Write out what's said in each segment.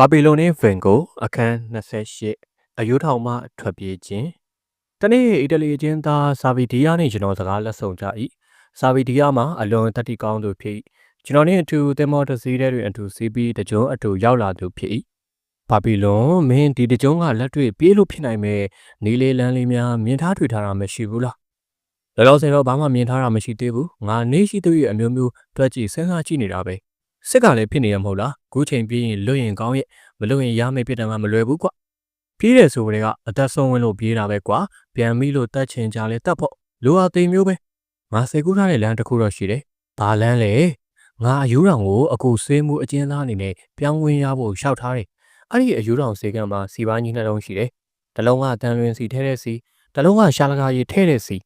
ဘာဘီလုံနှင့်ဗင်ကိုအခန်း28အယိုးထောင်မှထွက်ပြေးခြင်းတနေ့အီတလီအချင်းသားဆာဗီဒီယာနှင့်ကျွန်တော်စကားလက်ဆောင်ကြ၏ဆာဗီဒီယာမှာအလွန်တတိကောင်းသူဖြစ်၏ကျွန်တော်နှင့်အတူသင်္ဘောတစ်စီးထဲတွင်အတူစီးပြီးတကြုံအတူရောက်လာသူဖြစ်၏ဘာဘီလုံမင်းဒီတကြုံကလက်တွေ့ပြေးလို့ဖြစ်နိုင်မဲ့နီလေးလန်းလေးများမြင်ထားတွေ့ထားတာမရှိဘူးလားလောလောဆယ်တော့ဘာမှမြင်ထားတာမရှိသေးဘူးငါနေရှိသူရဲ့အမျိုးမျိုးတွက်ကြည့်စဉ်းစားကြည့်နေတာပဲ စစ်ကလည်းဖြစ်နေရမဟုတ်လားခုချိန်ပြီးရင်လွတ်ရင်ကောင်းရဲ့မလွတ်ရင်ရမယ့်ပြစ်ဒဏ်မှမလွယ်ဘူးကွပြေးတယ်ဆိုကြတဲ့ကအသက်ဆုံးဝင်လို့ပြေးတာပဲကွာပြန်ပြီးလို့တတ်ချင်ကြလဲတတ်ဖို့လိုအပ်သေးမျိုးပဲငါစေကူထားတဲ့လမ်းတစ်ခုတော့ရှိတယ်ဘာလမ်းလဲငါအယူတော်ကိုအခုဆွေးမှုအကျဉ်းသားအနေနဲ့ပြောင်းဝင်ရဖို့ရှောက်ထားတယ်အဲ့ဒီအယူတော်စေကံမှာစီပားကြီးနှလုံးရှိတယ်တလုံးကတန်လွင်စီထဲတဲ့စီတလုံးကရှာလကာရီထဲတဲ့စီ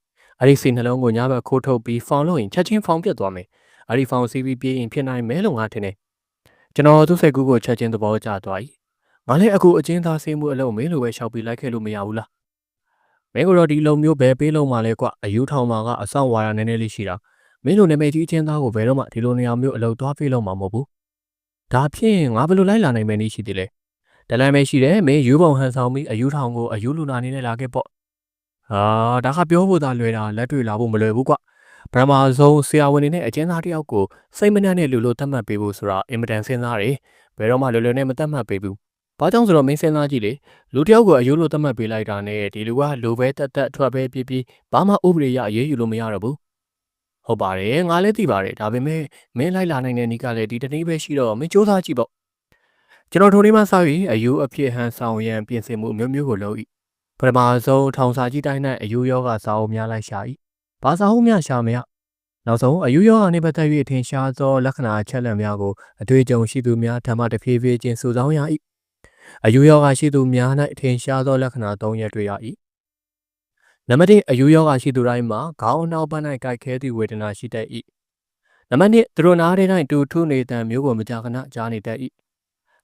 အဲ့ဒီစီနှလုံးကိုညဘက်ခိုးထုတ်ပြီးဖောင်လို့ရင်ချက်ချင်းဖောင်ပြတ်သွားမယ် အဲ့ဒီဖောင်စီးပြီးပြေးရင်ဖြစ်နိုင်မဲလို့ငါထင်တယ်ကျွန်တော်သူ့စိတ်ကူးကိုချက်ချင်းသဘောကျသွား၏ငါလည်းအခုအချင်းသားဆေးမှုအလုံးမင်းလိုပဲရှောက်ပြီးလိုက်ခဲ့လို့မရဘူးလားမင်းတို့ဒီလုံမျိုးပဲပေးလုံးမှလဲကွအယူထောင်မှာကအဆောင်ဝါရနည်းနည်းလေးရှိတာမင်းတို့နာမည်ကြီးအချင်းသားကိုဘယ်တော့မှဒီလိုနေရာမျိုးအလုပ်သွားပေးလုံးမှာမဟုတ်ဘူးဒါဖြင့်ငါဘယ်လိုလိုက်လာနိုင်မယ်နည်းရှိသေးလဲတလမ်းပဲရှိတယ်မင်းယူပုံဟန်ဆောင်ပြီးအယူထောင်ကိုအယူလူနာနေနဲ့လာခဲ့ပေါ့ဟာဒါကပြောဖို့သာလွယ်တာလက်တွေ့လာဖို့မလွယ်ဘူးကွ ပထမဆုံးဆရာဝန်တွေနဲ့အကျဉ်းသားတယောက်ကိုစိတ်မနှံ့တဲ့လူလိုသတ်မှတ်ပေးဖို့ဆိုတာအင်မတန်စဉ်းစားတယ်။ဘယ်တော့မှလွယ်လွယ်နဲ့မသတ်မှတ်ပေးဘူး။ဘာကြောင့်ဆိုတော့မင်းစဉ်းစားကြည့်လေလူတယောက်ကိုအယိုးလိုသတ်မှတ်ပေးလိုက်တာနဲ့ဒီလူကလူပဲတက်တက်ထွက်ပဲပြပြဘာမှဥပဒေရအရေးယူလို့မရတော့ဘူး။ဟုတ်ပါတယ်ငါလည်းသိပါတယ်ဒါပေမဲ့မင်းလိုက်လာနိုင်တဲ့နီးကလည်းဒီတနေ့ပဲရှိတော့မင်းစူးစမ်းကြည့်ပေါ့။ကျွန်တော်ထိုနေ့မှစပြီးအယိုးအဖြစ်ဟန်ဆောင်ရန်ပြင်ဆင်မှုမျိုးမျိုးကိုလုပ်၏။ပထမဆုံးထောင်စာကြီးတိုင်း၌အယိုးယောဂစာအုပ်များလိုက်ရှာ၏။ ဘာစာအုပ်များရှာမရနောက်ဆုံးအယူရောဂါနှင့်ပတ်သက်၍ထင်ရှားသောလက္ခဏာအချက်အလက်များကိုအတွေ့အကြုံရှိသူများဓမ္မတဖြည်းဖြည်းချင်းစုဆောင်းရ၏အယူရောဂါရှိသူများ၌ထင်ရှားသောလက္ခဏာ၃ရပ်တွေ့ရ၏နံပါတ်1အယူရောဂါရှိသူတိုင်းမှာခေါင်းနောက်ပတ်၌ကြိုက်ခဲသည့်ဝေဒနာရှိတတ်၏နံပါတ်2သူတို့နားထဲ၌တူထုနေတံမျိုးကိုမကြာခဏကြားနေတတ်၏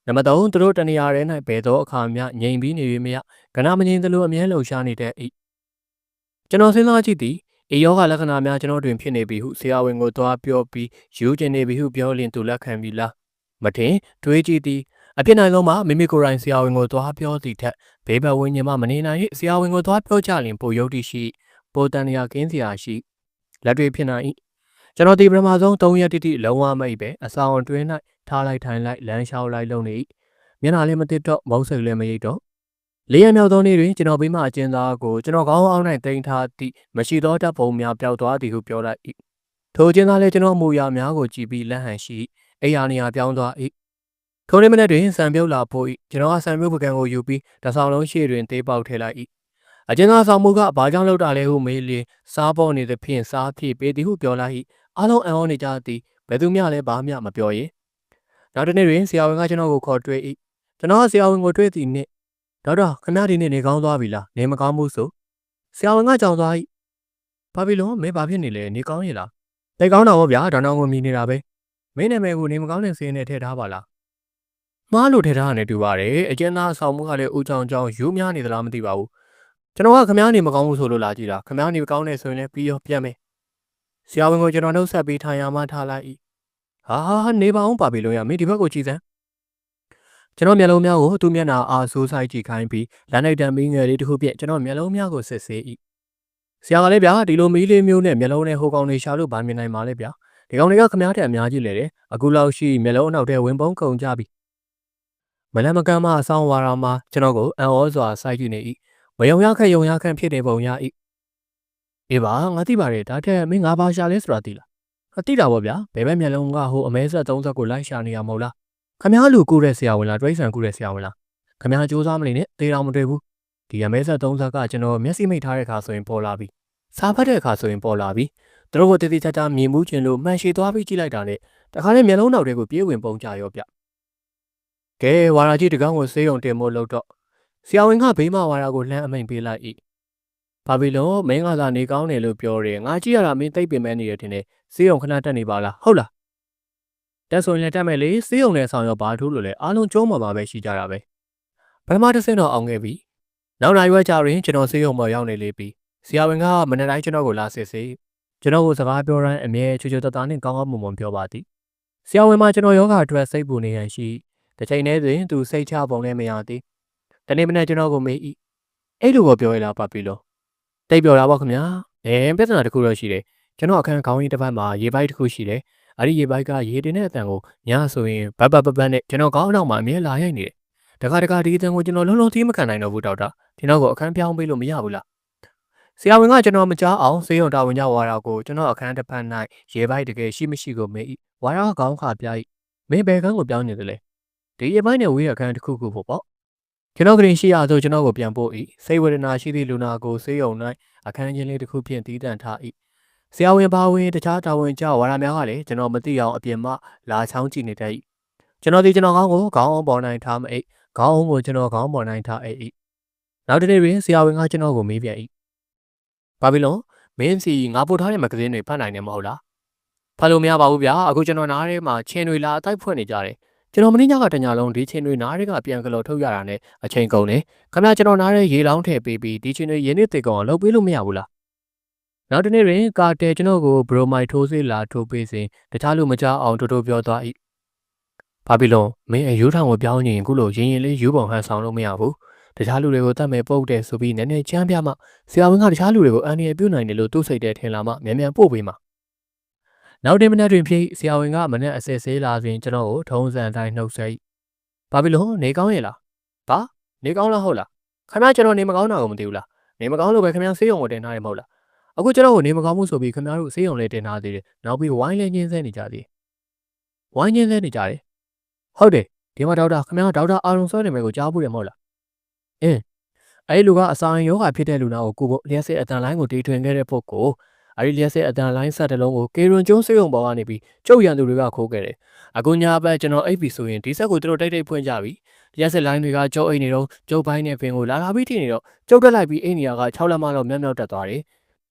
နံပါတ်3သူတို့တနေရာထဲ၌ဘယ်သောအခါမျှငြိမ်ပြီးနေ၍မရကဏမငြိမ်သလိုအမြဲလှုပ်ရှားနေတတ်၏ကျွန်တော်စဉ်းစားကြည့်သည် အေယောဂလက္ခဏာများကျွန်တော်တွင်ဖြစ်နေပြီဟုဆရာဝန်ကိုသွားပြောပြီးယူကျင်နေပြီဟုပြောလင်သူလက်ခံပြီလားမထင်တွေးကြည့်သည်အဖြစ်နိုင်ဆုံးမှာမိမိကိုယ်တိုင်ဆရာဝန်ကိုသွားပြောသည့်ထက်ဘေးဘဝင်းညမမနေနိုင်၍ဆရာဝန်ကိုသွားပြောကြလင်ပိုယုတ်တိရှိပိုတန်ရာကင်းစရာရှိလက်တွေဖြစ်နိုင်၏ကျွန်တော်ဒီပထမဆုံး၃ရက်တိတိလုံးဝမိတ်ပဲအဆောင်အတွင်း၌ထားလိုက်ထိုင်လိုက်လမ်းလျှောက်လိုက်လုံနေ၏မျက်နှာလည်းမတစ်တော့မုံစိတ်လည်းမရိတ်တော့ လေးရမြောက်သောနေ့တွင်ကျွန်တော်ဘေးမှအကျဉ်းသားကိုကျွန်တော်ခေါင်းအောက်၌တင်ထားသည့်မရှိသောတပ်ပုံများပျောက်သွားသည်ဟုပြောလိုက်၏ထိုအကျဉ်းသားလည်းကျွန်တော်အမူအရာများကိုကြည့်ပြီးလက်ဟန်ရှိအိယာနေရာပြောင်းသွား၏ထိုနေ့မနေ့တွင်စံပြုတ်လာဖို့၏ကျွန်တော်ကစံပြုတ်ပကံကိုယူပြီးတဆောင်လုံးရှေ့တွင်တေးပေါက်ထည့်လိုက်၏အကျဉ်းသားဆောင်မှုကဘာကြောင့်လောက်တာလဲဟုမေးလျင်စားပေါ်နေသည်ဖြင့်စားဖြည့်ပေးသည်ဟုပြောလိုက်၏အားလုံးအံ့ဩနေကြသည်ဘယ်သူမျှလည်းဘာမျှမပြောရင်နောက်တစ်နေ့တွင်ဆရာဝန်ကကျွန်တော်ကိုခေါ်တွေ့၏ကျွန်တော်ကဆရာဝန်ကိုတွေ့သည့်နေ့ ဒေါက်တာခဏဒီနေ့နေကောင်းသွားပြီလားနေမကောင်းဘူးဆိုဆရာဝန်ကကြောင်သွား၏ဘာဖြစ်လို့မင်းဘာဖြစ်နေလဲနေကောင်းရဲ့လားတိတ်ကောင်းတာဗောဗျာဒေါက်တာကိုမြည်နေတာပဲမင်းနာမည်ကိုနေမကောင်းတဲ့စင်းနဲ့ထည့်ထားပါလားမှားလို့ထည့်ထားရတယ်တူပါတယ်အကျဉ်းသားဆောင်မှုကလည်းဦးချောင်းချောင်းယူများနေသလားမသိပါဘူးကျွန်တော်ကခမားနေမကောင်းဘူးဆိုလို့လာကြည့်တာခမားနေကောင်းနေဆိုရင်လည်းပြီးရောပြန်မယ်ဆရာဝန်ကိုကျွန်တော်နှုတ်ဆက်ပြီးထိုင်ရမှထားလိုက်၏ဟာဟာနေပါအောင်ပါပြီလို့ရမင်းဒီဘက်ကိုကြည့်စမ်း ကျွန်တော်မျက်လုံးများကိုသူ့မျက်နှာအားဆိုးဆိုင်ကြည့်ခိုင်းပြီးလမ်းလိုက်တံမီးငယ်လေးတစ်ခုဖြင့်ကျွန်တော်မျက်လုံးများကိုစစ်ဆေး၏ဆရာကလည်းဗျာဒီလိုမီးလေးမျိုးနဲ့မျက်လုံးနဲ့ဟိုကောင်တွေရှာလို့ဗာမြင်နိုင်ပါလေဗျာဒီကောင်တွေကခမားတဲ့အများကြီးလေတယ်အခုလောက်ရှိမျက်လုံးအနောက်ထဲဝင်ပုံးကုန်ကြပြီမလန်မကမ်းမအဆောင်ဝါရာမှာကျွန်တော်ကိုအံ့ဩစွာစိုက်ကြည့်နေ၏မယုံရခက်ယုံရခန့်ဖြစ်နေပုံရ၏အေးပါငါသိပါတယ်ဒါထက်မင်းငါဘာရှာလဲဆိုတာသိလားအသိတာပေါ့ဗျာဘယ်ဘက်မျက်လုံးကဟိုအမဲဆက်30ကိုလိုက်ရှာနေရမဟုတ်လား ခမားလူကူတဲ့ဆရာဝန်လားတွိဆန်ကူတဲ့ဆရာဝန်လားခမားစူးစမ်းမနေနဲ့တေးတော်မတွေ့ဘူးဒီအမဲဆက်30ကကျွန်တော်မျက်စိမိတ်ထားတဲ့ခါဆိုရင်ပေါ်လာပြီစားဖတ်တဲ့အခါဆိုရင်ပေါ်လာပြီသူတို့ကတည်တည်ချာချာမြင်မှုကျင်လို့မှန်ရှည်သွားပြီးကြည့်လိုက်တာနဲ့တခါနဲ့မျက်လုံးနောက်တွေကိုပြေးဝင်ပုံကြရောဗျကဲဝါရာကြီးတကောင်ကိုစေးရုံတင်မို့လို့တော့ဆရာဝန်ကဘေးမဝါရာကိုလှမ်းအမိန်ပေးလိုက်၏ဘာဘီလုံမင်းကသာနေကောင်းတယ်လို့ပြောတယ်ငါကြည့်ရတာမင်းသိပ်ပင်မဲနေတယ်ထင်တယ်စေးရုံခဏတက်နေပါလားဟုတ်လား တက်ဆိုရင်လည်းတက်မယ်လေစေးုံနဲ့ဆောင်ရောဘာထိုးလို့လဲအားလုံးကျုံးမှာပါပဲရှိကြတာပဲပထမတစ်ဆင့်တော့အောင်ခဲ့ပြီနောက်နိုင်ရွက်ကြရင်ကျွန်တော်စေးုံမှာရောက်နေလေပြီဆရာဝန်ကမနေ့တိုင်းကျွန်တော်ကိုလာစစ်စစ်ကျွန်တော်ကိုစကားပြောတိုင်းအမြဲချွချွတသားနဲ့ကောင်းကောင်းမွန်မွန်ပြောပါသည်ဆရာဝန်မကျွန်တော်ယောဂအတွက်စိတ်ပူနေရန်ရှိတစ်ချိန်တည်းတွင်သူစိတ်ချပုံလည်းမရသည်တနေ့မနေ့ကျွန်တော်ကိုမေး၏အဲ့လိုကိုပြောရလားပါပြီလို့တိတ်ပြောတာပေါ့ခင်ဗျာအဲပြဿနာတစ်ခုတော့ရှိတယ်ကျွန်တော်အခန်းခေါင်းရင်းတစ်ဖက်မှာရေပိုက်တစ်ခုရှိတယ် အဲ့ဒီရေပိုက်ကရေတင်တဲ့အတန်ကိုညဆိုရင်ဘတ်ဘတ်ဘတ်ဘတ်နဲ့ကျွန်တော်ခေါင်းအောင်မှာအမြဲလာရိုက်နေတယ်တခါတခါဒီအတန်ကိုကျွန်တော်လုံးလုံးသီးမခံနိုင်တော့ဘူးဒေါက်တာဒီနောက်ကိုအခန်းပြောင်းပေးလို့မရဘူးလားဆရာဝန်ကကျွန်တော်မကြားအောင်စေယုံတာဝန်ကြဝါတာကိုကျွန်တော်အခန်းတစ်ဖက်၌ရေပိုက်တကယ်ရှိမရှိကိုမေး၏ဝါရခေါင်းခါပြ၏မင်းဘယ်ခန်းကိုပြောင်းနေတယ်လဲဒီရေပိုက်နဲ့ဝေးရအခန်းတစ်ခုခုဖို့ပေါ့ကျွန်တော်ကရင်ရှိရဆိုကျွန်တော်ကိုပြန်ပို့၏စိတ်ဝေဒနာရှိသည့်လူနာကိုစေယုံ၌အခန်းချင်းလေးတစ်ခုဖြင့်တည်တံ့ထား၏ ဆရာဝန်ပါဝင်တခြားတာဝန်ကြဝါရများကလည်းကျွန်တော်မသိအောင်အပြင်မှလာချောင်းကြည့်နေတတ်၏ကျွန်တော်ဒီကျွန်တော်ကောင်းကိုခေါင်းအောင်ပေါ်နိုင်ထားမအိခေါင်းအောင်ကိုကျွန်တော်ခေါင်းပေါ်နိုင်ထားအိ၏နောက်တစ်နေ့တွင်ဆရာဝန်ကကျွန်တော်ကိုမေးပြန်၏ဘာဘီလွန်မင်းစီငါပို့ထားတဲ့မဂဇင်းတွေဖတ်နိုင်တယ်မဟုတ်လားဖတ်လို့မရပါဘူးဗျာအခုကျွန်တော်နားထဲမှာချင်းတွေလာအတိုက်ဖွင့်နေကြတယ်ကျွန်တော်မင်းညကတညာလုံးဒီချင်းတွေနားတွေကပြန်ကလော်ထုတ်ရတာနဲ့အချိန်ကုန်တယ်ခင်ဗျာကျွန်တော်နားထဲရေလောင်းထည့်ပေးပြီးဒီချင်းတွေရင်းနှီးသိကောင်လှုပ်ပေးလို့မရဘူးလား နောက်တစ်နေ့တွင်ကာတဲကျွန်တော်ကိုဘရိုမိုက်ထိုးစေးလာထိုးပေးစဉ်တခြားလူမကြောက်အောင်တိုးတိုးပြောသွား၏ဘာဘီလွန်မင်းအယူထောင်ကိုပြောင်းရင်ခုလိုရင်ရင်လေးယူပုံဟန်ဆောင်လို့မရဘူးတခြားလူတွေကိုတတ်မဲ့ပုတ်တယ်ဆိုပြီးနည်းနည်းချမ်းပြမှဆရာဝန်ကတခြားလူတွေကိုအန်ဒီရပြုတ်နိုင်တယ်လို့သူ့စိတ်ထဲထင်လာမှမြန်မြန်ပို့ပေးမှာနောက်တင်မနက်တွင်ဖြစ်ဆရာဝန်ကမနက်အစဲဆေးလာစဉ်ကျွန်တော်ကိုထုံးစံတိုင်းနှုတ်ဆက်၏ဘာဖြစ်လို့နေကောင်းရဲ့လားဘာနေကောင်းလားဟုတ်လားခင်ဗျားကျွန်တော်နေမကောင်းတာကိုမသိဘူးလားနေမကောင်းလို့ပဲခင်ဗျားဆေးရုံကိုတင်ထားရမဟုတ်လား အခုကျွန်တော်ကိုနေမကောင်းမှုဆိုပြီးခင်ဗျားတို့ဆေးရုံလေးတင်ထားသေးတယ်နောက်ပြီးဝိုင်းလည်းညင်းဆဲနေကြသေးဝိုင်းညင်းဆဲနေကြတယ်ဟုတ်တယ်ဒီမှာဒေါက်တာခင်ဗျားဒေါက်တာအာရုံစောနေမယ်ကိုကြားဖို့တယ်မဟုတ်လားအင်းအဲ့ဒီလူကအစာရင်ယောဂဖြစ်တဲ့လူနာကိုကိုဖို့လျှက်စစ်အတန်လိုင်းကိုတီထွင်ခဲ့တဲ့ပုဂ္ဂိုလ်အဲ့ဒီလျှက်စစ်အတန်လိုင်းဆက်တလုံးကိုကေရွန်ကျုံးစေုံပေါ်ကနေပြီးကျုပ်ရန်သူတွေကခိုးခဲ့တယ်အခုညာဘက်ကျွန်တော်အိပ်ပြီဆိုရင်ဒီဆက်ကိုသူတို့တိတ်တိတ်ဖွင့်ကြပြီလျှက်စစ်လိုင်းတွေကကျုပ်အိတ်နေတော့ကျုပ်ပိုင်းနဲ့ဖင်ကိုလာလာပြီးထိနေတော့ကျုပ်တက်လိုက်ပြီးအိမ်နေရာက6လက်မလောက်မြောက်မြောက်တက်သွားတယ်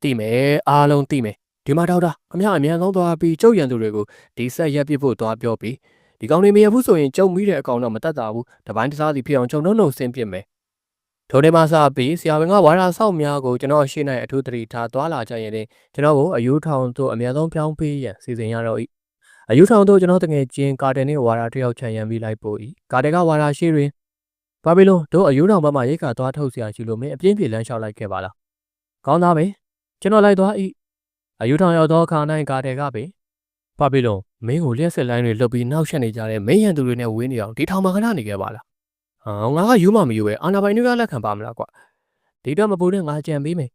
သိမယ်အားလုံးသိမယ်ဒီမှာဒေါက်တာခမရအမြန်ကောင်းသွားပြီးကျုပ်ရန်သူတွေကိုဒီဆက်ရက်ပစ်ဖို့သွားပြောပြီးဒီကောင်တွေမရဘူးဆိုရင်ကျုပ်မိတဲ့အကောင်တော့မတတ်တာဘူးတပိုင်းတစားစီဖြစ်အောင်ကျုံတော့နှုတ်ဆင်းပစ်မယ်ထိုနေ့မှစပြီးဆရာဝန်ကဝါရာဆောက်များကိုကျွန်တော်ရှေ့၌အထူးသတိထားသွားလာကြရတဲ့ကျွန်တော်ကိုအယူထောင်သို့အမြန်ဆုံးပြောင်းပေးရန်စီစဉ်ရတော့၏အယူထောင်သို့ကျွန်တော်တငယ်ချင်းကာတယ်နှင့်ဝါရာတယောက်ခြံရံပြီးလိုက်ပို့၏ကာတယ်ကဝါရာရှိတွင်ဘာဘီလုံတို့အယူထောင်ဘက်မှရိတ်ခါသွားထုတ်ဆရာရှိလို့မင်းအပြင်းပြေလမ်းလျှောက်လိုက်ခဲ့ပါလားကောင်းသားပဲ ကျွန်တော်လိုက်သွား၏အယူထောင်ရောက်သောအခါ၌ကာတယ်ကပင်ဘာဘီလုံမင်းကိုလျှက်ဆက်လိုင်းတွေလှုပ်ပြီးနောက်ဆက်နေကြတဲ့မင်းရန်သူတွေနဲ့ဝင်းနေအောင်ဒီထောင်မှာခဏနေခဲ့ပါလားဟာငါကယူမမယူပဲအာနာပိုင်တွေကလက်ခံပါမလားကွာဒီတော့မပူနဲ့ငါကြံပေးမယ်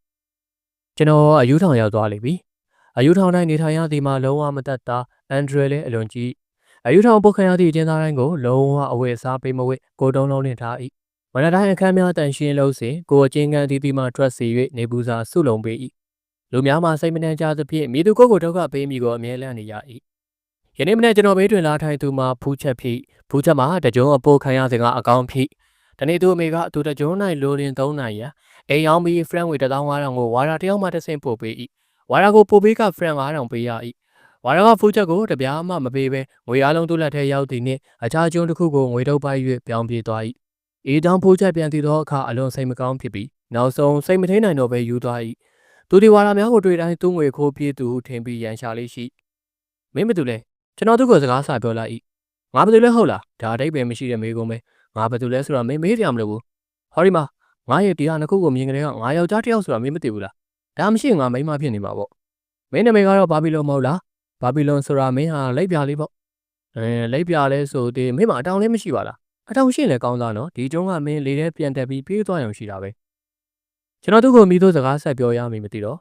ကျွန်တော်အယူထောင်ရောက်သွားလိမ့်ပြီအယူထောင်တိုင်းနေထိုင်ရသည်မှာလုံးဝမသက်တာအန်ဒရယ်လည်းအလွန်ကြီးအယူထောင်ပုတ်ခံရသည့်အကျဉ်းသားတိုင်းကိုလုံးဝအဝတ်အစားပေးမဝတ်ကိုတုံးလုံးလင့်ထား၏မနက်တိုင်းအခန်းများတန်ရှင်းလို့စဉ်ကိုအချင်းကန်တီးတီးမှထွက်စီ၍နေပူစာဆုလုံပေး၏ လူများမှစိတ်မနှံကြသဖြင့်မိသူကိုယ်ကိုဒုက္ခပေးမိကိုအမြဲလန့်နေရ၏ယနေ့မနေ့ကျွန်တော်ဘေးတွင်လာထိုင်သူမှာဖူးချက်ဖြစ်ဖူးချက်မှာတကြုံအပိုးခံရစဉ်ကအကောင်းဖြစ်တနေ့သူအမေကသူတကြုံ၌လိုရင်သုံးနိုင်ရအိမ်အောင်ပြီး friend ဝေ15000ကိုဝါရာတယောက်မှတစ်ဆင့်ပို့ပေး၏ဝါရာကိုပို့ပေးက friend 9000ပေးရ၏ဝါရာကဖူးချက်ကိုတပြားမှမပေးဘဲငွေအားလုံးသူ့လက်ထဲရောက်သည်နှင့်အခြားကျွန်းတစ်ခုကိုငွေထုတ်ပိုက်၍ပြောင်းပြေးသွား၏အေးတောင်ဖူးချက်ပြန်တည်သောအခါအလွန်စိတ်မကောင်းဖြစ်ပြီးနောက်ဆုံးစိတ်မထိန်နိုင်တော့ဘဲယူသွား၏ သူဒီဝါရာများကိုတွေ့တိုင်းသူ့ငွေခိုးပြေးသူဟုထင်ပြီးရန်ရှာလေးရှိမင်းမတူလဲကျွန်တော်သူ့ကိုစကားစာပြောလိုက်၏ငါဘာလို့လဲဟုတ်လားဒါအတိတ်ပဲမရှိတဲ့မေးကုန်ပဲငါဘာလို့လဲဆိုတော့မင်းမေးကြမလို့ဘူးဟောဒီမှာငါရဲ့တရားနှစ်ခုကိုမြင်ကြတဲ့ကငါယောက်ျားတစ်ယောက်ဆိုတာမင်းမသိဘူးလားဒါမရှိရင်ငါမိန်းမဖြစ်နေမှာပေါ့မင်းနာမည်ကတော့ဘာဘီလွန်မဟုတ်လားဘာဘီလွန်ဆိုတာမင်းဟာလက်ပြလေးပေါ့အဲလက်ပြလဲဆိုသေးမင်းမအတောင်လေးမရှိပါလားအတောင်ရှိရင်လည်းကောင်းသားနော်ဒီကျုံးကမင်းလေထဲပြန်တက်ပြီးပြေးသွားရုံရှိတာပဲ ကျွန်တော်သူ့ကိုမိသောစကားဆက်ပြောရမိမသိတော့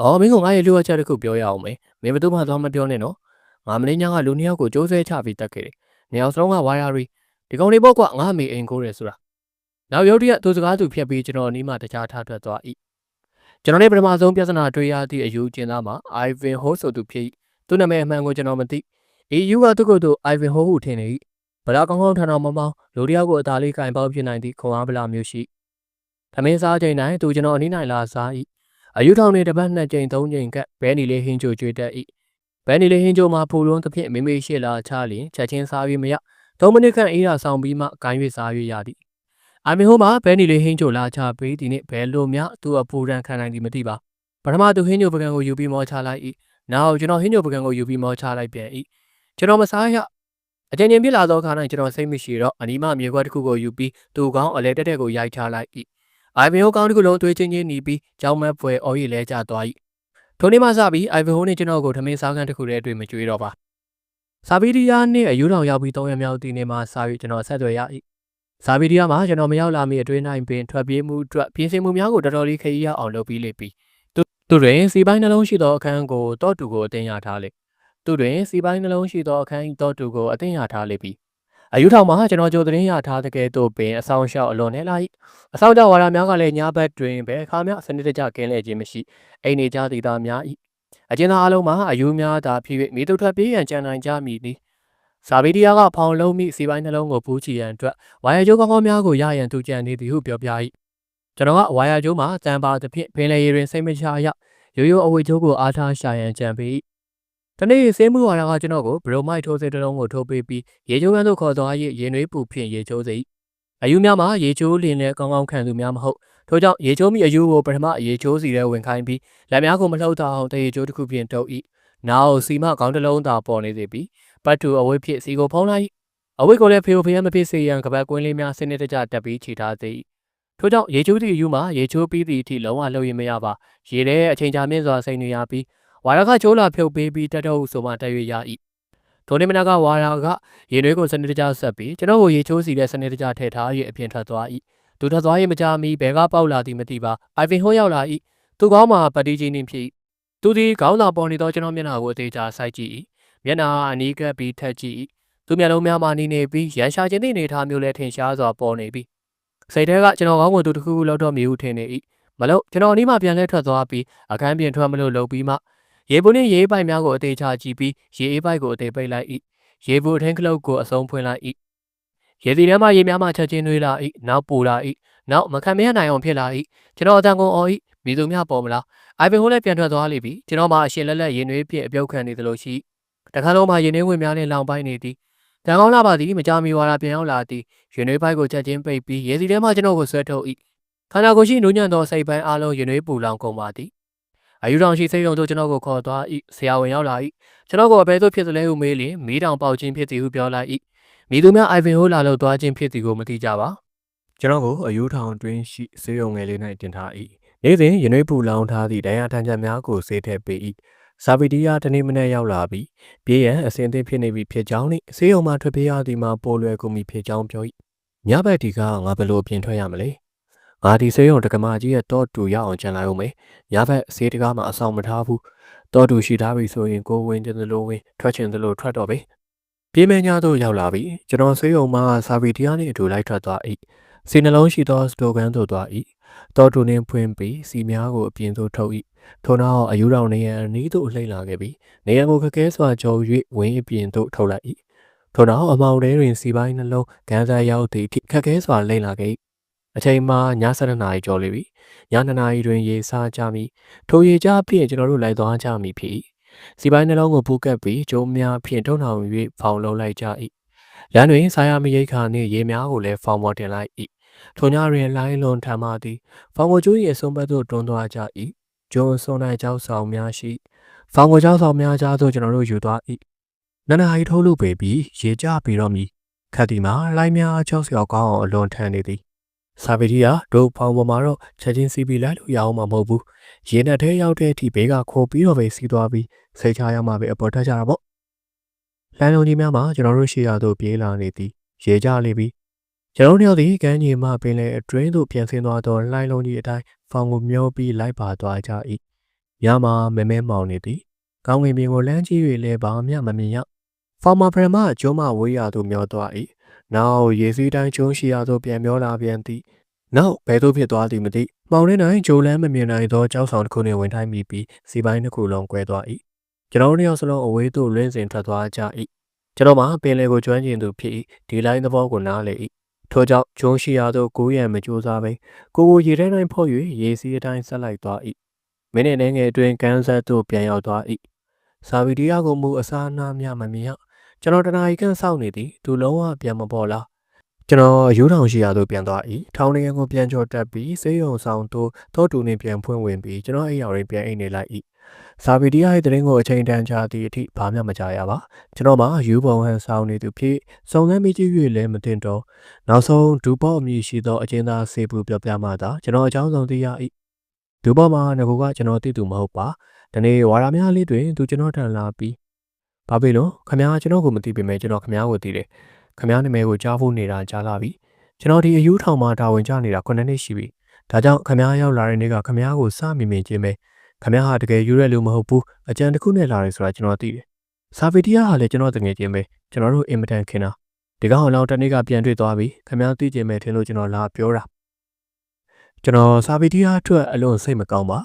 အော်မင်းကငါရဲ့လူဝချက်တစ်ခုပြောရအောင်မေမင်းဘယ်သူမှသွားမပြောနဲ့နော်ငါမလေးညာကလူနှစ်ယောက်ကိုကြိုးဆွဲချပြီးတက်ခဲ့တယ်။နေအောင်စလုံးကဝါယာရီဒီကောင်လေးပေါ့ကွာငါမေအိမ်ကိုရဲဆိုတာ။နောက်ရုတ်တရက်သူစကားသူဖြတ်ပြီးကျွန်တော်နီးမှတခြားထားထွက်သွား၏။ကျွန်တော်နဲ့ပထမဆုံးပြဿနာတွေ့ရသည့်အယူကျင်းသားမှာ Ivan Ho ဆိုသူဖြစ်။သူ့နာမည်အမှန်ကိုကျွန်တော်မသိ။ EU ကသူ့ကိုယ်သူ Ivan Ho ဟုထင်နေ၏။ဗလာကောင်းကောင်းထန်တော်မောင်းမောင်းလူတယောက်ကိုအသာလေးကင်ပေါက်ဖြစ်နိုင်သည့်ခွန်အားဗလာမျိုးရှိ။ သမင်းစားချိန်တိုင်းသူကျွန်တော်အနည်းနိုင်လာစား၏။အယူထောင်နေတစ်ပတ်နှစ်ကြိမ်သုံးကြိမ်ကဘဲနီလေးဟင်းချိုကျွေးတတ်၏ဘန်နီလေးဟင်းကျိုမှာဖူလုံးသဖြင့်မိမိရှိလာချလျင်ချက်ချင်းစား၍မရ၃မိနစ်ခန့်အေးရဆောင်ပြီးမှဂိုင်း၍စား၍ရသည်အာမီဟိုမှာဘန်နီလေးဟင်းကျိုလာချပေးဒီနေ့ဘယ်လိုများသူ့အပူရန်ခံနိုင်သည်မသိပါပထမသူဟင်းကျိုပကံကိုယူပြီးမောချလိုက်၏နောက်ကျွန်တော်ဟင်းကျိုပကံကိုယူပြီးမောချလိုက်ပြန်၏ကျွန်တော်မစားရအကြင်ချင်းဖြစ်လာသောအခါ၌ကျွန်တော်စိတ်မရှိတော့အနီးမမြေခွက်တစ်ခုကိုယူပြီးသူ့ကောင်းအလဲတက်တက်ကိုရိုက်ချလိုက်၏ အိုင်ဗင်ဟိုကောင်းတစ်ခုလုံးအသွေးချင်းချင်းหนีပြီးကြောင်းမက်ပွဲအော်ရီလဲကျသွား၏ထိုနေ့မှစပြီးအိုင်ဗင်ဟိုနှင့်ကျွန်တော်ကိုထမင်းစားခန်းတစ်ခုတည်းတွေ့မကြွေးတော့ပါစာဗီဒီယာနှင့်အယူတော်ရောက်ပြီး၃ရက်မြောက်ဒီနေ့မှစာပြီးကျွန်တော်ဆက်သွယ်ရ၏စာဗီဒီယာမှာကျွန်တော်မရောက်လာမီအတွင်းနိုင်ပင်ထွက်ပြေးမှုအတွက်ပြင်ဆင်မှုများကိုတော်တော်လေးခရီးရအောင်လုပ်ပြီးလိမ့်ပြီသူသူတွင်စီပိုင်းနှလုံးရှိသောအခန်းကိုတော့တူကိုအတင်ရထားလေသူတွင်စီပိုင်းနှလုံးရှိသောအခန်းတော့တူကိုအတင်ရထားလေပြီ အယူထောင်မှာကျွန်တော်ကြိုသတင်းရထားတဲ့ကဲ့သို့ပင်အဆောင်ရှောက်အလွန်နဲ့လာ၏အဆောင်ကြောင့်ဝါရများကလည်းညာဘက်တွင်ဘယ်အခါမှစနစ်တကျကင်းလဲခြင်းမရှိအိမ်နေကြသည်သားများ၏အကျဉ်းသားအလုံးမှာအယူများသာဖြစ်၍မိသူထွက်ပြေးရန်ကြံနိုင်ကြမည်သည်စာဗီဒီယာကဖောင်လုံးမိစီပိုင်းနှလုံးကိုပူးချီရန်အတွက်ဝါယာကျိုးကောင်းကောင်းများကိုရရန်သူကြံနေသည်ဟုပြောပြ၏ကျွန်တော်ကဝါယာကျိုးမှာတန်ပါသဖြင့်ပင်လေရီတွင်စိတ်မချရရိုးရိုးအဝေကျိုးကိုအားထားရှာရန်ကြံပေ၏ တနေ့ဆေးမှုဝါဒကကျွန်တော်ကိုဘရိုမိုက်ထိုးစိတ်တလုံးကိုထိုးပေးပြီးရေချိုးကန်းသို့ခေါ်သွား၍ရေနွေးပူဖြင့်ရေချိုးစေ၏အယူများမှာရေချိုးလင်းနဲ့ကောင်းကောင်းခံသူများမဟုတ်ထို့ကြောင့်ရေချိုးမိအယူကိုပထမရေချိုးစီထဲဝင်ခိုင်းပြီးလက်များကိုမလှုပ်ထားအောင်တရေချိုးတစ်ခုဖြင့်တုပ်၏နောက်စီမခေါင်းတစ်လုံးသာပေါ်နေစေပြီးပတ်တူအဝိဖြစ်စီကိုဖုံးလိုက်အဝိကိုလည်းဖေဖေမဖြစ်စေရန်ကပတ်ကွင်းလေးများစနစ်တကျတက်ပြီးခြိထားသည်ထို့ကြောင့်ရေချိုးသည့်အယူမှာရေချိုးပြီးသည့်အထိလုံးဝလှုပ်ရမရပါရေထဲအချိန်ကြာမြင့်စွာစိန်နေရပြီး ဝါရကချိုးလာဖြုတ်ပေးပြီးတက်တော့ဟုဆိုမှတက်၍ရ၏ထိုနေ့မနက်ကဝါရကရေနွေးကိုစနစ်တကျဆက်ပြီးကျွန်တော်ကိုရေချိုးစီတဲ့စနစ်တကျထည့်ထား၍အပြင်ထွက်သွား၏သူထွက်သွား၍မကြမီဘဲကပေါက်လာသည်မသိပါအိုင်ဗင်ဟိုးရောက်လာ၏သူကောင်းမှာပတိချင်းနှင့်ဖြစ်သူသည်ခေါင်းသာပေါ်နေသောကျွန်တော်မျက်နှာကိုအသေးချာစိုက်ကြည့်၏မျက်နှာအနီးကပ်ပြီးထက်ကြည့်၏သူမျက်လုံးများမှနီးနေပြီးရန်ရှာခြင်းသည့်အနေထားမျိုးလည်းထင်ရှားစွာပေါ်နေပြီစိတ်ထဲကကျွန်တော်ကောင်းကိုသူတစ်ခုခုလောက်တော့မြည်ဟုထင်နေ၏မလို့ကျွန်တော်အနီးမှပြန်လဲထွက်သွားပြီးအခန်းပြင်ထွက်မလို့လှုပ်ပြီးမှ ရေဘူးနှင့်ရေပိုက်များကိုအသေးချကြည့်ပြီးရေအေးပိုက်ကိုအသေးပိတ်လိုက်၏ရေဘူးထင်းကလုတ်ကိုအစုံဖွင့်လိုက်၏ရေစီထဲမှရေများမှချက်ချင်းနှွေးလာ၏နောက်ပူလာ၏နောက်မခံမရနိုင်အောင်ဖြစ်လာ၏ကျွန်တော်အတန်ကုန်အော်၏မိသူများပေါ်မလားအိုင်ဗင်ဟိုးလည်းပြန်ထွက်သွားလိမ့်ပြီကျွန်တော်မှအရှင်လက်လက်ရေနွေးပြည့်အပြုတ်ခံနေသလိုရှိတခါလုံးမှရေနွေးဝင်များနဲ့လောင်ပိုက်နေသည်တန်ကောင်းလာပါသည်မကြမီဝါရာပြန်ရောက်လာသည်ရေနွေးပိုက်ကိုချက်ချင်းပိတ်ပြီးရေစီထဲမှကျွန်တော်ကိုဆွဲထုတ်၏ခန္ဓာကိုယ်ရှိနူးညံ့သောစိတ်ပိုင်းအလုံးရေနွေးပူလောင်ကုန်ပါသည် အယူတော်ရှိစိတ်ယုံတို့ကျွန်တော်ကိုခေါ်သွား၏ဆရာဝန်ရောက်လာ၏ကျွန်တော်ကိုအဘယ်သို့ဖြစ်သလဲဟုမေးလျင်မီးတောင်ပေါက်ခြင်းဖြစ်သည်ဟုပြောလိုက်၏မိသူများအိုင်ဗင်ဟိုလာလို့သွားခြင်းဖြစ်သည်ကိုမသိကြပါကျွန်တော်ကိုအယူထောင်တွင်းရှိဆေးရုံငယ်လေး၌တင်ထား၏နေ့စဉ်ရနွေးပူလောင်ထားသည့်ဒဏ်ရာထမ်းချက်များကိုဆေးထည့်ပေး၏စာဗီဒီယာတနေ့မနေ့ရောက်လာပြီးပြေးရန်အစဉ်အသင့်ဖြစ်နေပြီဖြစ်ကြောင်းနှင့်ဆေးရုံမှထွက်ပြေးရသည်မှာပိုလွယ်ကူမီဖြစ်ကြောင်းပြော၏ညဘက်ဒီကငါဘယ်လိုပြင်ထွက်ရမလဲ ငါဒီဆေးရုံတက္ကမကြီးရဲ့တော့တူရအောင်ကြံလိုက်အောင်မယ်ညဘက်ဆေးတကားမှာအဆောင်မထားဘူးတော့တူရှိထားပြီဆိုရင်ကိုဝင်တယ်လို့ဝင်ထွက်ချင်တယ်လို့ထွက်တော့ပဲပြေးမညာတို့ရောက်လာပြီကျွန်တော်ဆေးရုံမှာစာဗီဒီယာနဲ့အတူလိုက်ထွက်သွား၏စီနှလုံးရှိသောစတိုကန်သို့သွား၏တော်တူနှင်းဖွင့်ပြီးစီများကိုအပြင်သို့ထုတ်၏ထို့နောက်အယူတော်နေရန်နီးသို့လှိမ့်လာခဲ့ပြီးနေရန်ကိုခက်ခဲစွာကြော်၍ဝင်းအပြင်သို့ထုတ်လိုက်၏ထို့နောက်အမောင်တဲတွင်စီပိုင်းနှလုံးကန်းစားရောက်သည့်ခက်ခဲစွာလှိမ့်လာခဲ့၏ အချိန်မှာည7နာရီကျော်လေပြီည2နာရီတွင်ရေစားကြမည်ထိုရေကြဖြင့်ကျွန်တော်တို့လိုက်သွားကြမည်ဖြစ်၏စီပိုင်းနှလုံးကိုပူကပ်ပြီးကျိုးများဖြင့်ထုံထောင်၍ဖောင်လုံးလိုက်ကြ၏လမ်းတွင်ဆာယာမရိတ်ခါနှင့်ရေများကိုလည်းဖောင်ပေါ်တင်လိုက်၏ထိုညတွင်လိုင်းလွန်ထမ်းမှသည်ဖောင်ကိုကျိုး၏အဆုံးပတ်သို့တွန်းသွားကြ၏ဂျွန်ဆွန်နိုင်ကြောက်ဆောင်များရှိဖောင်ကိုကြောက်ဆောင်များကြားသို့ကျွန်တော်တို့ယူသွား၏နန္ဒာရီထိုးလို့ပေပြီးရေကြပြီးတော့မည်ခတ်ဒီမှာလိုင်းများကြောက်စရာကောင်းအောင်အလွန်ထမ်းနေသည် စာဗီဒီယာတို့ဖောင်ပေါ်မှာတော့ချက်ချင်းစီးပြီးလိုက်လို့ရအောင်မှာမဟုတ်ဘူးရေနဲ့ထဲရောက်တဲ့အထိဘေးကခိုးပြီးတော့ပဲစီးသွားပြီးစိတ်ချရမှပဲအပေါ်ထက်ကြတာပေါ့လမ်းလုံးကြီးများမှာကျွန်တော်တို့ရှေ့ရသို့ပြေးလာနေသည်ရေကြလေပြီးကျွန်တော်တို့သည်ကမ်းခြေမှပင်လယ်အတွင်းသို့ပြန်ဆင်းသွားသောလှိုင်းလုံးကြီးအတိုင်းဖောင်ကိုမျောပြီးလိုက်ပါသွားကြ၏ညမှာမဲမဲမောင်နေသည်ကောင်းကင်ပြင်ကိုလမ်းကြီး၍လည်းဘာမှမမြင်ရဖောင်မဖရမကျုံးမဝေးရသို့မျောသွား၏ နောက်ရေစီးတိုင်းကျုံးရှိရသို့ပြန်မျောလာပြန်သည်နောက်ဘယ်သို့ဖြစ်သွားသည်မသိမှောင်ထဲ၌ဂျိုလန်းမမြင်နိုင်သောကြောက်ဆောင်တစ်ခုနှင့်ဝင်ထိုက်မိပြီးစီပိုင်းတစ်ခုလုံးကွဲသွား၏ကျွန်တော်တို့ယောက်စလုံးအဝေးသို့လွင့်စင်ထွက်သွားကြ၏ကျွန်တော်မှပင်လယ်ကိုကျွမ်းကျင်သူဖြစ်၏ဒီလိုင်းသဘောကိုနားလည်၏ထို့ကြောင့်ဂျုံရှိရာသို့ကိုးရံမကြိုးစားပဲကိုကိုရေထဲ၌ဖော့၍ရေစီးအတိုင်းဆက်လိုက်သွား၏မိနစ်နှဲငယ်အတွင်းကန်းဆက်သို့ပြန်ရောက်သွား၏စာဗီဒီယာကိုမူအစားအနာများမမြင်ရ ကျွန်တော်တနာရီခန့်စောင့်နေသည်သူလုံးဝပြန်မပေါ်လာကျွန်တော်ရိုးထောင်ရှိရာသို့ပြန်သွား၏ထောင်နေရန်ကိုပြန်ကြော်တက်ပြီးဆေးရုံဆောင်သို့သောတူနှင့်ပြန်ဖွင့်ဝင်ပြီးကျွန်တော်အိမ်ရောက်ရင်းပြန်အိမ်နေလိုက်၏စာဗီဒီယာရဲ့တရင်ကိုအချိန်တန်ကြာသည့်အထိဘာမှမကြားရပါကျွန်တော်မှယူပုံဟန်ဆောင်နေသူဖြစ်စုံစမ်းမိကြည့်၍လည်းမတင်တော့နောက်ဆုံးဒူပေါ့အမည်ရှိသောအကျဉ်းသားစေဘူးပြောပြမှသာကျွန်တော်အကြောင်းဆုံးသိရ၏ဒူပေါ့မှာငကူကကျွန်တော်သိသူမဟုတ်ပါဒီနေ့ဝါရများလေးတွင်သူကျွန်တော်ထံလာပြီး ဘာဖြစ်လို့ခမားကျွန်တော်ကိုမသိပေမဲ့ကျွန်တော်ခမားကိုသိတယ်ခမားနာမည်ကိုကြားဖို့နေတာကြားလာပြီကျွန်တော်ဒီအယူထောင်မှာတာဝန်ကျနေတာ9နှစ်ရှိပြီဒါကြောင့်ခမားရောက်လာတဲ့နေ့ကခမားကိုစမိမင်ချင်းပဲခမရဟာတကယ်ယူရဲလူမဟုတ်ဘူးအကြံတစ်ခုနဲ့လာတယ်ဆိုတာကျွန်တော်သိတယ်။စာဗီတီယာဟာလည်းကျွန်တော်တငယ်ချင်းပဲကျွန်တော်တို့အင်မတန်ခင်တာဒီကောင်အောင်တနေ့ကပြန်တွေ့သွားပြီခမရသိကျင်မဲ့ထင်လို့ကျွန်တော်လာပြောတာကျွန်တော်စာဗီတီယာအတွက်အလွန်စိတ်မကောင်းပါ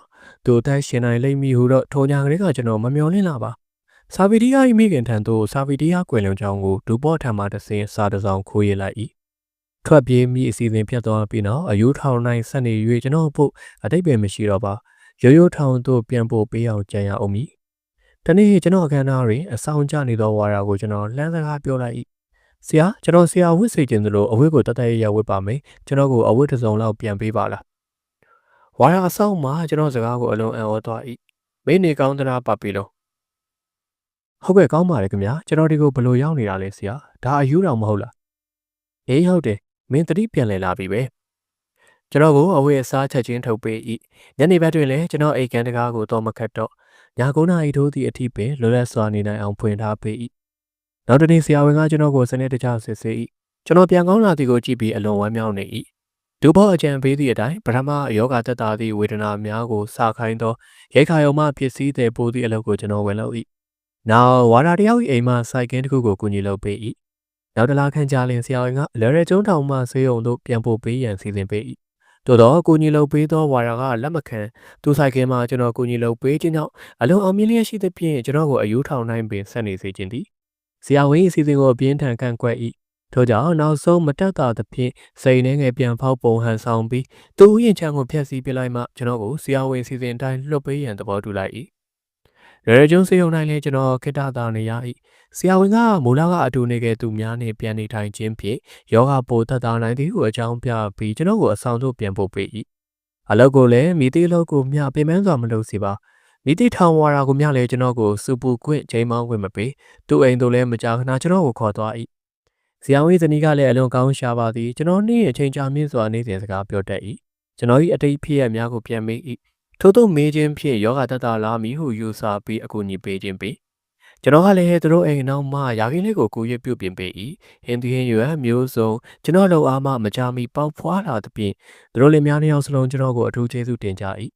သူအသက်ရှင်နိုင်လိမ့်မည်ဟုတော့ထိုညာကလေးကကျွန်တော်မမျှော်လင့်လာပါ စာဗီတီယာ၏မိခင်ထံသို့စာဗီတီယာကွယ်လွန်ကြောင်းကိုဒူပေါ့ထံမှတဆင်းစာတစောင်ခိုးရလိုက်၏ထွက်ပြေးမိအစီအစဉ်ပြတ်သွားပြီးနောက်အယူထောင်နိုင်ဆက်နေ၍ကျွန်တော်ဖို့အတိတ်ပဲမရှိတော့ပါရိုးရိုးထောင်သို့ပြန်ပို့ပေးအောင်ကြံရအောင်မည်။တနေ့ကျွန်တော်အခမ်းအနားတွင်အဆောင်ကျနေသောဝါရာကိုကျွန်တော်လှမ်းစကားပြောလိုက်၏။ဆရာကျွန်တော်ဆရာဝစ်စေခြင်းသလိုအဝတ်ကိုတတ်တရရဝတ်ပါမယ်။ကျွန်တော်ကိုအဝတ်တစ်စုံလောက်ပြန်ပေးပါလား။ဝါရာအဆောင်မှာကျွန်တော်စကားကိုအလုံးအံ့ဩသွား၏။မင်းနေကောင်းသလားပပီလုံး။ ဟုတ်ကဲ့ကောင်းပါတယ်ခင်ဗျာကျွန်တော်ဒီကိုဘလို့ရောက်နေတာလဲဆရာ။ဒါအယူတော်မဟုတ်လား။အေးဟုတ်တယ်မင်းတတိပြန်လည်လာပြီပဲ။ကျွန်တော်ကိုအဝတ်အစားချက်ချင်းထုတ်ပေး၏ညနေဘက်တွင်လည်းကျွန်တော်အိတ်ကန်တကားကိုတော့မခတ်တော့ည9နာရီထိုးသည့်အထိပင်လွတ်လပ်စွာနေနိုင်အောင်ဖွင့်ထားပေး၏နောက်တနေ့ဆရာဝန်ကကျွန်တော်ကိုစနစ်တကျစစ်ဆေး၏ကျွန်တော်ပြန်ကောင်းလာသည်ကိုကြည့်ပြီးအလွန်ဝမ်းမြောက်နေ၏ဒူဘောအကြံပေးသည့်အတိုင်းပထမယောဂတက်တာသည့်ဝေဒနာများကိုစာခိုင်းသောရိတ်ခါယုံမှဖြစ်စည်းတဲ့ပိုးသည့်အလုပ်ကိုကျွန်တော်ဝင်လုပ်၏ နောက်ဝါရာတယောက်၏အိမ်မှစိုက်ကင်းတစ်ခုကိုကူညီလုပ်ပေး၏နောက်တလားခန့်ကြာလင်ဆရာဝန်ကလဲရဲကျုံးထောင်မှဆေးရုံသို့ပြန်ပို့ပေးရန်စီစဉ်ပေး၏သို့တော့ကိုညီလုံပေးသောဝါရာကလက်မခံသူဆိုင်ကမှာကျွန်တော်ကိုညီလုံပေးခြင်းကြောင့်အလုံးအောင်မြင်လျက်ရှိသဖြင့်ကျွန်တော်ကိုအယူထောင်နိုင်ပင်ဆက်နေစေခြင်းသည်ဇရာဝင်းအစီအစဉ်ကိုအပြင်းထန်ကန့်ကွက်၏ထို့ကြောင့်နောက်ဆုံးမတက်တာသဖြင့်စိန်နှဲငယ်ပြန်ဖောက်ပုံဟန်ဆောင်ပြီးသူ့ရင်ချမ်းကိုဖျက်ဆီးပစ်လိုက်မှကျွန်တော်ကိုဇရာဝင်းအစီအစဉ်အတိုင်းလွှတ်ပေးရန်သဘောတူလိုက်၏ ရရကျုံစေုံတိုင်းလည်းကျွန်တော်ခိတ္တသာနေရ၏ဆရာဝန်ကမူလကအတူနေခဲ့သူများနှင့်ပြန်နေထိုင်ခြင်းဖြင့်ယောဂပိုသက်သာနိုင်သည်ဟုအကြောင်းပြပြီးကျွန်တော်ကိုအဆောင်သို့ပြန်ပို့ပေး၏အလုပ်ကိုလည်းမိသေးလောက်ကိုမျှပင်ပန်းစွာမလုပ်စီပါမိတိထောင်ဝါရာကိုမျှလည်းကျွန်တော်ကိုစူပူခွင့်ချိန်မောင်းခွင့်မပေးသူ့အိမ်သို့လည်းမကြာခဏကျွန်တော်ကိုခေါ်သွား၏ဇီယဝေးဇနီးကလည်းအလွန်ကောင်းရှာပါသည်ကျွန်တော်နှင့်အချိန်ကြာမြင့်စွာနေစဉ်စကားပြောတတ်၏ကျွန်တော်၏အတိတ်ဖြစ်ရများကိုပြန်မေး၏ ထို့သောမေးခြင်းဖြင့်ယောဂတတလာမည်ဟုယူဆပြီးအကူအညီပေးခြင်းပေးကျွန်တော်ကလည်းသူတို့အိမ်နောက်မှရာခင်းလေးကိုကိုရွပြုတ်ပြင်ပေး၏ဟင်းသီးဟင်းရွက်မျိုးစုံကျွန်တော်လုံအားမှမကြမီပေါက်ဖွာလာသဖြင့်သူတို့လင်များနှစ်ယောက်စလုံးကျွန်တော်ကိုအထူးကျေးဇူးတင်ကြ၏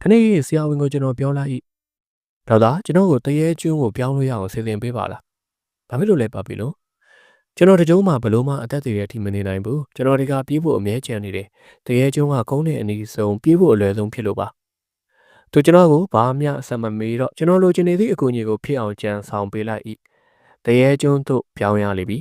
ခဏလေးဆရာဝန်ကိုကျွန်တော်ပြောလိုက်၏ဒေါက်တာကျွန်တော်ကိုတရေကျွန်းကိုပြောင်းလို့ရအောင်စီစဉ်ပေးပါလားဘာဖြစ်လို့လဲပါပြီလို့ ကျွန်တော်တကြုံးမှာဘလို့မှအသက်သေးတဲ့အထိမနေနိုင်ဘူးကျွန်တော်ဒီကပြေးဖို့အမြဲကြံနေတယ်တရေကျွန်းကကုန်းတဲ့အနီးဆုံးပြေးဖို့အလွယ်ဆုံးဖြစ်လို့ပါသူကျွန်တော်ကိုဘာမှအဆက်မမေးတော့ကျွန်တော်လိုချင်နေသည့်အကူအညီကိုဖြစ်အောင်ကြံဆောင်ပေးလိုက်၏တရေကျွန်းသို့ပြောင်းရလိမ့်ပြီ